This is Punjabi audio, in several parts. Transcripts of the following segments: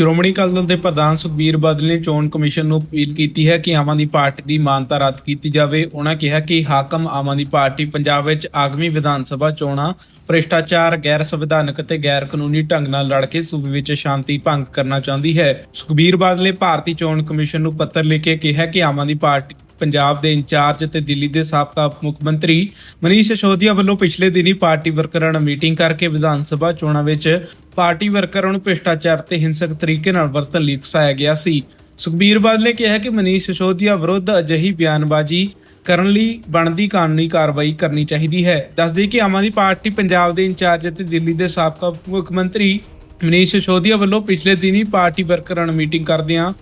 ਸ਼੍ਰੋਮਣੀ ਅਕਾਲੀ ਦਲ ਦੇ ਪ੍ਰਧਾਨ ਸੁਖਬੀਰ ਬਾਦਲ ਨੇ ਚੋਣ ਕਮਿਸ਼ਨ ਨੂੰ ਅਪੀਲ ਕੀਤੀ ਹੈ ਕਿ ਆਮ ਆਦਮੀ ਪਾਰਟੀ ਦੀ ਮਾਨਤਾ ਰੱਦ ਕੀਤੀ ਜਾਵੇ। ਉਹਨਾਂ ਕਿਹਾ ਕਿ ਹਾਕਮ ਆਮ ਆਦਮੀ ਪਾਰਟੀ ਪੰਜਾਬ ਵਿੱਚ ਆਗਮੀ ਵਿਧਾਨ ਸਭਾ ਚੋਣਾਂ, ਭ੍ਰਿਸ਼ਟਾਚਾਰ, ਗੈਰ ਸੰਵਿਧਾਨਕ ਅਤੇ ਗੈਰ ਕਾਨੂੰਨੀ ਢੰਗ ਨਾਲ ਲੜ ਕੇ ਸੂਬੇ ਵਿੱਚ ਸ਼ਾਂਤੀ ਭੰਗ ਕਰਨਾ ਚਾਹੁੰਦੀ ਹੈ। ਸੁਖਬੀਰ ਬਾਦਲ ਨੇ ਭਾਰਤੀ ਚੋਣ ਕਮਿਸ਼ਨ ਨੂੰ ਪੱਤਰ ਲਿਖ ਕੇ ਕਿਹਾ ਕਿ ਆਮ ਆਦਮੀ ਪਾਰਟੀ ਪੰਜਾਬ ਦੇ ਇੰਚਾਰਜ ਤੇ ਦਿੱਲੀ ਦੇ ਸਾਬਕਾ ਮੁੱਖ ਮੰਤਰੀ ਮਨੀਸ਼ ਸਿਸੋਦੀਆ ਵੱਲੋਂ ਪਿਛਲੇ ਦਿਨੀ ਪਾਰਟੀ ਵਰਕਰਾਂ ਨਾਲ ਮੀਟਿੰਗ ਕਰਕੇ ਵਿਧਾਨ ਸਭਾ ਚੋਣਾਂ ਵਿੱਚ ਪਾਰਟੀ ਵਰਕਰਾਂ ਨੂੰ ਭ੍ਰਿਸ਼ਟਾਚਾਰ ਤੇ ਹਿੰਸਕ ਤਰੀਕੇ ਨਾਲ ਵਰਤਣ ਲਈ ਫਸਾਇਆ ਗਿਆ ਸੀ। ਸੁਖਬੀਰ ਬਾਦਲ ਨੇ ਕਿਹਾ ਕਿ ਮਨੀਸ਼ ਸਿਸੋਦੀਆ ਵਿਰੁੱਧ ਅਜਿਹੀ ਬਿਆਨਬਾਜ਼ੀ ਕਰਨ ਲਈ ਬਣਦੀ ਕਾਨੂੰਨੀ ਕਾਰਵਾਈ ਕਰਨੀ ਚਾਹੀਦੀ ਹੈ। ਦੱਸਦੇ ਕਿ ਆਮ ਆਦਮੀ ਪਾਰਟੀ ਪੰਜਾਬ ਦੇ ਇੰਚਾਰਜ ਅਤੇ ਦਿੱਲੀ ਦੇ ਸਾਬਕਾ ਉਪ ਮੁੱਖ ਮੰਤਰੀ ਮਨੀਸ਼ ਸਿਸੋਦੀਆ ਵੱਲੋਂ ਪਿਛਲੇ ਦਿਨੀ ਪਾਰਟੀ ਵਰਕਰਾਂ ਨਾਲ ਮੀਟਿੰਗ ਕਰਦਿਆਂ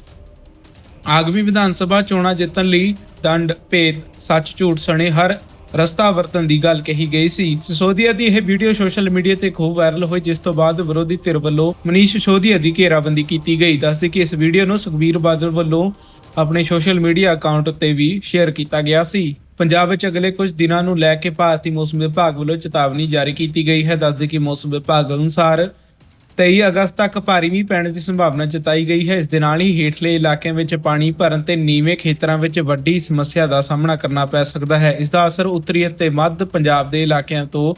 ਆਗਮੀ ਵਿਧਾਨ ਸਭਾ ਚੋਣਾਂ ਜਿੱਤਣ ਲਈ ਦੰਡ, ਭੇਦ, ਸੱਚ, ਝੂਠ, ਸਣੇ ਹਰ ਰਸਤਾ ਵਰਤਨ ਦੀ ਗੱਲ ਕਹੀ ਗਈ ਸੀ। ਸਿਸੋਦੀਆ ਦੀ ਇਹ ਵੀਡੀਓ ਸੋਸ਼ਲ ਮੀਡੀਆ ਤੇ ਖੂਬ ਵਾਇਰਲ ਹੋਈ, ਜਿਸ ਤੋਂ ਬਾਅਦ ਵਿਰੋਧੀ ਧਿਰ ਵੱਲੋਂ ਮਨੀਸ਼ ਸਿਸੋਦੀਆ ਦੀ ਘੇਰਾਬੰਦੀ ਕੀਤੀ ਗਈ। ਦੱਸਦੇ ਕਿ ਇਸ ਵੀਡੀਓ ਨੂੰ ਸੁਖਬੀਰ ਬਾਦਲ ਵੱਲੋਂ ਆਪਣੇ ਸੋਸ਼ਲ ਮੀਡੀਆ ਅਕਾਊਂਟ ਉੱਤੇ ਵੀ ਸ਼ੇਅਰ ਕੀਤਾ ਗਿਆ ਸੀ। ਪੰਜਾਬ ਵਿੱਚ ਅਗਲੇ ਕੁਝ ਦਿਨਾਂ ਨੂੰ ਲੈ ਕੇ ਭਾਰਤੀ ਮੌਸਮ ਵਿਭਾਗ ਵੱਲੋਂ ਚੇਤਾਵਨੀ ਜਾਰੀ ਕੀਤੀ ਗਈ ਹੈ। ਦੱਸਦੇ ਕਿ ਮੌਸਮ ਵਿਭਾਗ ਅਨੁਸਾਰ 23 ਅਗਸਤ ਤੱਕ ਭਾਰੀ ਮੀਂਹ ਪੈਣ ਦੀ ਸੰਭਾਵਨਾ ਜਤਾਈ ਗਈ ਹੈ। ਇਸ ਦੇ ਨਾਲ ਹੀ ਹੇਠਲੇ ਇਲਾਕਿਆਂ ਵਿੱਚ ਪਾਣੀ ਭਰਨ ਤੇ ਨੀਵੇਂ ਖੇਤਰਾਂ ਵਿੱਚ ਵੱਡੀ ਸਮੱਸਿਆ ਦਾ ਸਾਹਮਣਾ ਕਰਨਾ ਪੈ ਸਕਦਾ ਹੈ। ਇਸ ਦਾ ਅਸਰ ਉੱਤਰੀ ਅਤੇ ਮੱਧ ਪੰਜਾਬ ਦੇ ਇਲਾਕਿਆਂ ਤੋਂ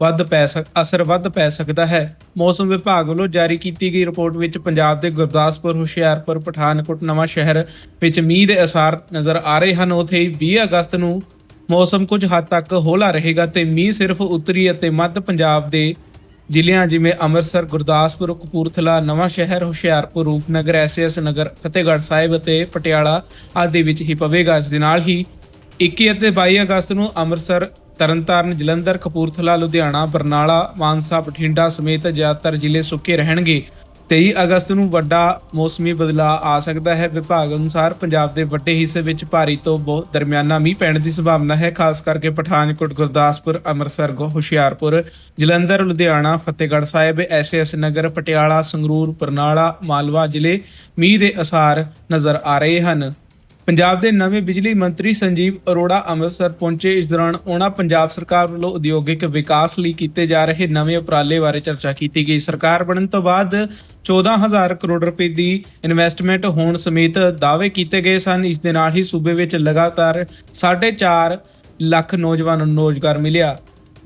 ਵੱਧ ਪੈ ਸਕ ਅਸਰ ਵੱਧ ਪੈ ਸਕਦਾ ਹੈ। ਮੌਸਮ ਵਿਭਾਗ ਵੱਲੋਂ ਜਾਰੀ ਕੀਤੀ ਗਈ ਰਿਪੋਰਟ ਵਿੱਚ ਪੰਜਾਬ ਦੇ ਗੁਰਦਾਸਪੁਰ, ਹੁਸ਼ਿਆਰਪੁਰ, ਪਠਾਨਕੋਟ ਨਵਾਂ ਸ਼ਹਿਰ ਵਿੱਚ ਮੀਂਹ ਦੇ ਅਸਾਰ ਨਜ਼ਰ ਆ ਰਹੇ ਹਨ। ਉਥੇ 20 ਅਗਸਤ ਨੂੰ ਮੌਸਮ ਕੁਝ ਹੱਦ ਤੱਕ ਹੌਲਾ ਰਹੇਗਾ ਤੇ ਮੀਂਹ ਸਿਰਫ ਉੱਤਰੀ ਅਤੇ ਮੱਧ ਪੰਜਾਬ ਦੇ ਜ਼ਿਲ੍ਹਿਆਂ ਜਿਵੇਂ ਅੰਮ੍ਰਿਤਸਰ, ਗੁਰਦਾਸਪੁਰ, ਕਪੂਰਥਲਾ, ਨਵਾਂ ਸ਼ਹਿਰ, ਹੁਸ਼ਿਆਰਪੁਰ, ਰੂਪਨਗਰ ਐਸਐਸ ਨਗਰ, ਫਤਿਹਗੜ੍ਹ ਸਾਹਿਬ ਅਤੇ ਪਟਿਆਲਾ ਆਦਿ ਵਿੱਚ ਹੀ ਪਵੇਗਾ ਇਸ ਦੇ ਨਾਲ ਹੀ 21 ਅਤੇ 22 ਅਗਸਤ ਨੂੰ ਅੰਮ੍ਰਿਤਸਰ, ਤਰਨਤਾਰਨ, ਜਲੰਧਰ, ਕਪੂਰਥਲਾ, ਲੁਧਿਆਣਾ, ਬਰਨਾਲਾ, ਮਾਨਸਾ, ਬਠਿੰਡਾ ਸਮੇਤ ਜ਼ਿਆਦਾਤਰ ਜ਼ਿਲ੍ਹੇ ਸੁੱਕੇ ਰਹਿਣਗੇ। 23 ਅਗਸਤ ਨੂੰ ਵੱਡਾ ਮੌਸਮੀ ਬਦਲਾਅ ਆ ਸਕਦਾ ਹੈ। ਵਿਭਾਗ ਅਨੁਸਾਰ ਪੰਜਾਬ ਦੇ ਵੱਡੇ ਹਿੱਸੇ ਵਿੱਚ ਭਾਰੀ ਤੋਂ ਬਹੁਤ ਦਰਮਿਆਨਾ ਮੀਂਹ ਪੈਣ ਦੀ ਸੰਭਾਵਨਾ ਹੈ। ਖਾਸ ਕਰਕੇ ਪਠਾਨਕੋਟ, ਗੁਰਦਾਸਪੁਰ, ਅੰਮ੍ਰਿਤਸਰ ਗੋ ਹੁਸ਼ਿਆਰਪੁਰ, ਜਲੰਧਰ, ਲੁਧਿਆਣਾ, ਫਤਿਹਗੜ੍ਹ ਸਾਹਿਬ ਐਸਐਸ ਨਗਰ, ਪਟਿਆਲਾ, ਸੰਗਰੂਰ, ਬਰਨਾਲਾ, ਮਾਲਵਾ ਜ਼ਿਲ੍ਹੇ ਮੀਂਹ ਦੇ ਅਸਾਰ ਨਜ਼ਰ ਆ ਰਹੇ ਹਨ। ਪੰਜਾਬ ਦੇ ਨਵੇਂ ਬਿਜਲੀ ਮੰਤਰੀ ਸੰਜੀਵ ਅਰੋੜਾ ਅੰਮ੍ਰਿਤਸਰ ਪਹੁੰਚੇ। ਇਸ ਦੌਰਾਨ ਉਹਨਾਂ ਪੰਜਾਬ ਸਰਕਾਰ ਵੱਲੋਂ ਉਦਯੋਗਿਕ ਵਿਕਾਸ ਲਈ ਕੀਤੇ ਜਾ ਰਹੇ ਨਵੇਂ ਉਪਰਾਲੇ ਬਾਰੇ ਚਰਚਾ ਕੀਤੀ ਗਈ। ਸਰਕਾਰ ਬਣਨ ਤੋਂ ਬਾਅਦ 14000 ਕਰੋੜ ਰੁਪਏ ਦੀ ਇਨਵੈਸਟਮੈਂਟ ਹੋਣ ਸਮੇਤ ਦਾਅਵੇ ਕੀਤੇ ਗਏ ਸਨ। ਇਸ ਦੇ ਨਾਲ ਹੀ ਸੂਬੇ ਵਿੱਚ ਲਗਾਤਾਰ 4.5 ਲੱਖ ਨੌਜਵਾਨਾਂ ਨੂੰ ਰੋਜ਼ਗਾਰ ਮਿਲਿਆ।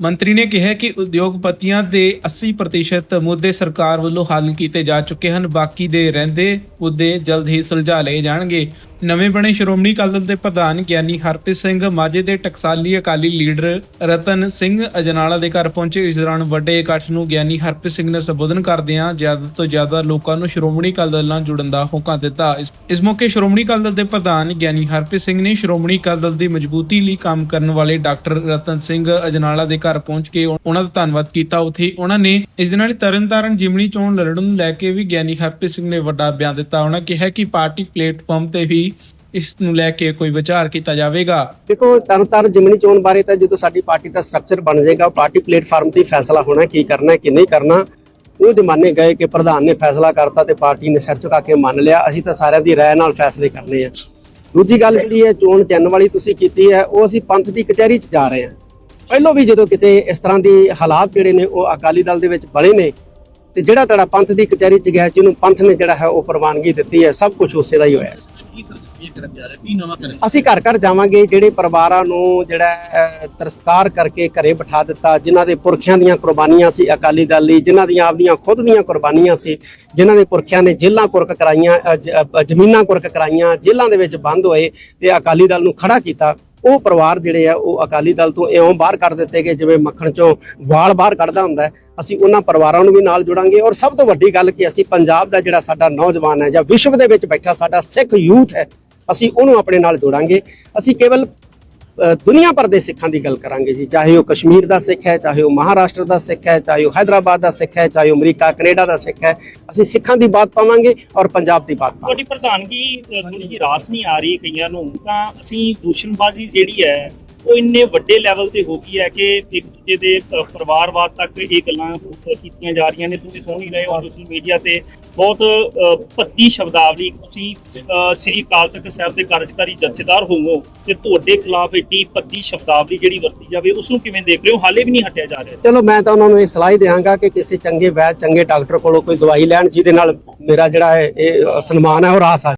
ਮੰਤਰੀ ਨੇ ਕਿਹਾ ਕਿ ਉਦਯੋਗਪਤੀਆਂ ਦੇ 80% ਮੁੱਦੇ ਸਰਕਾਰ ਵੱਲੋਂ ਹੱਲ ਕੀਤੇ ਜਾ ਚੁੱਕੇ ਹਨ। ਬਾਕੀ ਦੇ ਰਹਿੰਦੇ ਮੁੱਦੇ ਜਲਦ ਹੀ ਸੁਲਝਾ ਲਏ ਜਾਣਗੇ। ਨਵੇਂ ਬਣੇ ਸ਼੍ਰੋਮਣੀ ਅਕਾਲੀ ਦਲ ਦੇ ਪ੍ਰਧਾਨ ਗਿਆਨੀ ਹਰਪ੍ਰੀਤ ਸਿੰਘ ਮਾਝੇ ਦੇ ਟਕਸਾਲੀ ਅਕਾਲੀ ਲੀਡਰ ਰਤਨ ਸਿੰਘ ਅਜਨਾਲਾ ਦੇ ਘਰ ਪਹੁੰਚੇ। ਇਸ ਦੌਰਾਨ ਵੱਡੇ ਇਕੱਠ ਨੂੰ ਗਿਆਨੀ ਹਰਪ੍ਰੀਤ ਸਿੰਘ ਨੇ ਸੰਬੋਧਨ ਕਰਦਿਆਂ ਜ਼ਿਆਦਾ ਤੋਂ ਜ਼ਿਆਦਾ ਲੋਕਾਂ ਨੂੰ ਸ਼੍ਰੋਮਣੀ ਅਕਾਲੀ ਦਲ ਨਾਲ ਜੁੜਨ ਦਾ ਹੋਕਾ ਦਿੱਤਾ। ਇਸ- ਇਸ ਮੌਕੇ ਸ਼੍ਰੋਮਣੀ ਅਕਾਲੀ ਦਲ ਦੇ ਪ੍ਰਧਾਨ ਗਿਆਨੀ ਹਰਪ੍ਰੀਤ ਸਿੰਘ ਨੇ ਸ਼੍ਰੋਮਣੀ ਅਕਾਲੀ ਦਲ ਦੀ ਮਜ਼ਬੂਤੀ ਲਈ ਕੰਮ ਕਰਨ ਵਾਲੇ ਡਾਕਟਰ ਰਤਨ ਸਿੰਘ ਅਜਨਾਲਾ ਦੇ ਘਰ ਪਹੁੰਚ ਕੇ ਉਹਨਾਂ ਦਾ ਧੰਨਵਾਦ ਕੀਤਾ। ਉੱਥੇ ਉਹਨਾਂ ਨੇ ਇਸ ਦੇ ਨਾਲ ਤਰਨਤਾਰਨ ਜਿਮਣੀ ਚੋਣ ਲੜਨ ਨੂੰ ਲੈ ਕੇ ਵੀ ਗਿਆਨੀ ਹਰਪ੍ਰੀਤ ਸਿੰਘ ਨੇ ਵੱਡਾ ਬਿਆਨ ਦਿੱਤਾ। ਉਹਨਾਂ ਕਿਹਾ ਕਿ ਪਾਰਟੀ ਪਲੇਟਫਾਰਮ ਤੇ ਵੀ ਇਸ ਨੂੰ ਲੈ ਕੇ ਕੋਈ ਵਿਚਾਰ ਕੀਤਾ ਜਾਵੇਗਾ। ਦੇਖੋ, ਤਰਨਤਾਰਨ ਜਿਮਨੀ ਚੋਣ ਬਾਰੇ ਤਾਂ ਜਦੋਂ ਸਾਡੀ ਪਾਰਟੀ ਦਾ ਸਟਰਕਚਰ ਬਣ ਜਾਏਗਾ ਪਾਰਟੀ ਪਲੇਟਫਾਰਮ ਤੇ ਫੈਸਲਾ ਹੋਣਾ, ਕੀ ਕਰਨਾ, ਕੀ ਨਹੀਂ ਕਰਨਾ, ਉਹ ਜ਼ਮਾਨੇ ਗਏ ਕਿ ਪ੍ਰਧਾਨ ਨੇ ਫੈਸਲਾ ਕਰਤਾ ਤੇ ਪਾਰਟੀ ਨੇ ਸਿਰ ਝੁਕਾ ਕੇ ਮੰਨ ਲਿਆ, ਅਸੀਂ ਤਾਂ ਸਾਰਿਆਂ ਦੀ ਰਾਏ ਨਾਲ ਫੈਸਲੇ ਕਰਨੇ ਆ। ਦੂਜੀ ਗੱਲ ਜਿਹੜੀ ਹੈ, ਚੋਣ ਚੈਨਲ ਵਾਲੀ ਤੁਸੀਂ ਕੀਤੀ ਹੈ, ਉਹ ਅਸੀਂ ਪੰਥ ਦੀ ਕਚਹਿਰੀ 'ਚ ਜਾ ਰਹੇ ਹਾਂ। ਪਹਿਲੋਂ ਵੀ ਜਦੋਂ ਕਿਤੇ ਇਸ ਤਰ੍ਹਾਂ ਦੀ ਹਾਲਾਤ ਜਿਹੜੇ ਨੇ ਉਹ ਅਕਾਲੀ ਦਲ ਦੇ ਵਿੱਚ ਬਣੇ ਨੇ, ਤੇ ਜਿਹੜਾ ਤੁਹਾਡਾ ਪੰਥ ਦੀ ਕਚਹਿਰੀ 'ਚ ਗਿਆ, ਜਿਹਨੂੰ ਪੰਥ ਨੇ ਜਿਹੜਾ ਹੈ ਉਹ ਪ੍ਰਵਾਨਗੀ ਦਿੱਤੀ ਹੈ, ਸਭ ਕੁਝ ਉਸੇ ਦਾ ਹੀ ਹੋਇਆ ਅਸੀਂ ਘਰ ਘਰ ਜਾਵਾਂਗੇ, ਜਿਹੜੇ ਪਰਿਵਾਰਾਂ ਨੂੰ ਜਿਹੜਾ ਤਰਸਕਾਰ ਕਰਕੇ ਘਰੇ ਬਿਠਾ ਦਿੱਤਾ, ਜਿਨ੍ਹਾਂ ਦੇ ਪੁਰਖਿਆਂ ਦੀਆਂ ਕੁਰਬਾਨੀਆਂ ਸੀ ਅਕਾਲੀ ਦਲ ਲਈ, ਜਿਨ੍ਹਾਂ ਦੀਆਂ ਆਪਦੀਆਂ ਖੁਦ ਦੀਆਂ ਕੁਰਬਾਨੀਆਂ ਸੀ, ਜਿਨ੍ਹਾਂ ਦੇ ਪੁਰਖਿਆਂ ਨੇ ਜੇਲਾਂ ਕੁਰਕ ਕਰਾਈਆਂ ਜ਼ਮੀਨਾਂ ਕੁਰਕ ਕਰਾਈਆਂ, ਜੇਲ੍ਹਾਂ ਦੇ ਵਿੱਚ ਬੰਦ ਹੋਏ ਤੇ ਅਕਾਲੀ ਦਲ ਨੂੰ ਖੜਾ ਕੀਤਾ। ਉਹ ਪਰਿਵਾਰ ਜਿਹੜੇ ਆ, ਉਹ ਅਕਾਲੀ ਦਲ ਤੋਂ ਇਉਂ ਬਾਹਰ ਕੱਢ ਦਿੱਤੇ ਗਏ, ਜਿਵੇਂ ਮੱਖਣ ਚੋਂ ਵਾਲ ਬਾਹਰ ਕੱਢਦਾ ਹੁੰਦਾ ਅਸੀਂ ਉਹਨਾਂ ਪਰਿਵਾਰਾਂ ਨੂੰ ਵੀ ਨਾਲ ਜੁੜਾਂਗੇ ਔਰ ਸਭ ਤੋਂ ਵੱਡੀ ਗੱਲ ਕਿ ਅਸੀਂ ਪੰਜਾਬ ਦਾ ਜਿਹੜਾ ਸਾਡਾ ਨੌਜਵਾਨ ਹੈ ਜਾਂ ਵਿਸ਼ਵ ਦੇ ਵਿੱਚ ਬੈਠਾ ਸਾਡਾ ਸਿੱਖ ਯੂਥ ਹੈ, ਅਸੀਂ ਉਹਨੂੰ ਆਪਣੇ ਨਾਲ ਜੋੜਾਂਗੇ। ਅਸੀਂ ਕੇਵਲ ਦੁਨੀਆ ਭਰ ਦੇ ਸਿੱਖਾਂ ਦੀ ਗੱਲ ਕਰਾਂਗੇ ਜੀ। ਚਾਹੇ ਉਹ ਕਸ਼ਮੀਰ ਦਾ ਸਿੱਖ ਹੈ ਚਾਹੇ ਉਹ ਮਹਾਰਾਸ਼ਟਰ ਦਾ ਸਿੱਖ ਹੈ ਚਾਹੇ ਉਹ ਹੈਦਰਾਬਾਦ ਦਾ ਸਿੱਖ ਹੈ ਚਾਹੇ ਉਹ ਅਮਰੀਕਾ ਕੈਨੇਡਾ ਦਾ ਸਿੱਖ ਹੈ। ਅਸੀਂ ਸਿੱਖਾਂ ਦੀ ਬਾਤ ਪਾਵਾਂਗੇ ਔਰ ਪੰਜਾਬ ਦੀ ਬਾਤ ਪਾਵਾਂਗੇ। ਤੁਹਾਡੀ ਪ੍ਰਧਾਨਗੀ ਅ, ਜਿਹੀ ਰਾਸ ਨਹੀਂ ਆ ਰਹੀ ਕਈਆਂ ਨੂੰ ਤਾਂ ਅਸੀਂ ਦੂਸ਼ਣਬਾਜ਼ੀ ਜਿਹੜੀ ਹੈ ਉਹ ਇੰਨੇ ਵੱਡੇ ਲੈਵਲ ਤੇ ਹੋ ਗਈ ਹੈ ਕਿ ਇੱਕ ਦੂਜੇ ਦੇ ਪਰਿਵਾਰਵਾਦ ਤੱਕ ਇਹ ਗੱਲਾਂ ਕੀਤੀਆਂ ਜਾ ਰਹੀਆਂ ਨੇ। ਤੁਸੀਂ ਸੁਣ ਹੀ ਰਹੇ ਹੋ ਸੋਸ਼ਲ ਮੀਡੀਆ ਤੇ। ਬਹੁਤ ਅ, ਸ਼ਬਦਾਵਲੀ ਤੁਸੀਂ ਸ੍ਰੀ ਅਕਾਲ ਤਖਤ ਸਾਹਿਬ ਦੇ ਕਾਰਜਕਾਰੀ ਜਥੇਦਾਰ ਹੋਵੋ ਤੇ ਤੁਹਾਡੇ ਖਿਲਾਫ ਇੱਡੀ ਭੱਦੀ ਸ਼ਬਦਾਵਲੀ ਜਿਹੜੀ ਵਰਤੀ ਜਾਵੇ ਉਸ ਨੂੰ ਕਿਵੇਂ ਦੇਖ ਰਹੇ ਹੋ? ਹਾਲੇ ਵੀ ਨਹੀਂ ਹਟਿਆ ਜਾ ਰਿਹਾ। ਚਲੋ ਮੈਂ ਤਾਂ ਉਹਨਾਂ ਨੂੰ ਇਹ ਸਲਾਹ ਹੀ ਦਿਆਂਗਾ ਕਿ ਕਿਸੇ ਚੰਗੇ ਵੈਦ ਚੰਗੇ ਡਾਕਟਰ ਕੋਲੋਂ ਕੋਈ ਦਵਾਈ ਲੈਣ ਜਿਹਦੇ ਨਾਲ ਮੇਰਾ ਜਿਹੜਾ ਹੈ ਇਹ ਸਨਮਾਨ ਹੈ ਉਹ ਰਾਸ ਆ